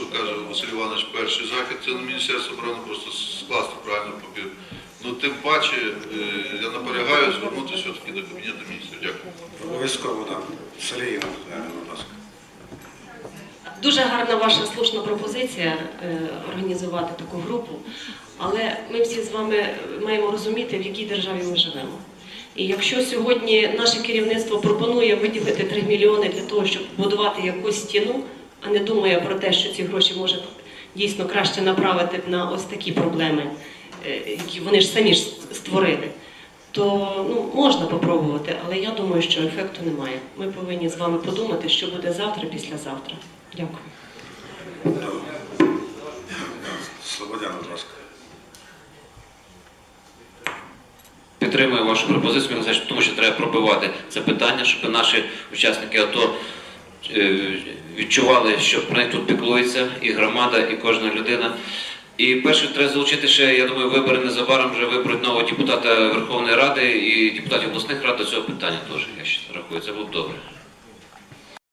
каже Василь Іванович, перший захід це на Міністерство оборони просто скласти правильно папір. Ну тим паче е, я наполягаю звернутися все-таки до Кабінету міністрів. Дякую. Обов'язково так. Саліїна, будь ласка. Дуже гарна ваша слушна пропозиція е, організувати таку групу, але ми всі з вами маємо розуміти, в якій державі ми живемо. І якщо сьогодні наше керівництво пропонує виділити 3 мільйони для того, щоб будувати якусь стіну, а не думає про те, що ці гроші може дійсно краще направити на ось такі проблеми, е, які вони ж самі ж створили, то ну, можна попробувати, але я думаю, що ефекту немає. Ми повинні з вами подумати, що буде завтра, післязавтра. Дякую. Слободян, будь ласка. Підтримую вашу пропозицію, тому що треба пробивати це питання, щоб наші учасники АТО відчували, що про них тут піклується і громада, і кожна людина. І перше, треба залучити ще, я думаю, вибори незабаром вже виберуть нового депутата Верховної Ради і депутатів обласних рад до цього питання теж, я ще рахую, це було б добре.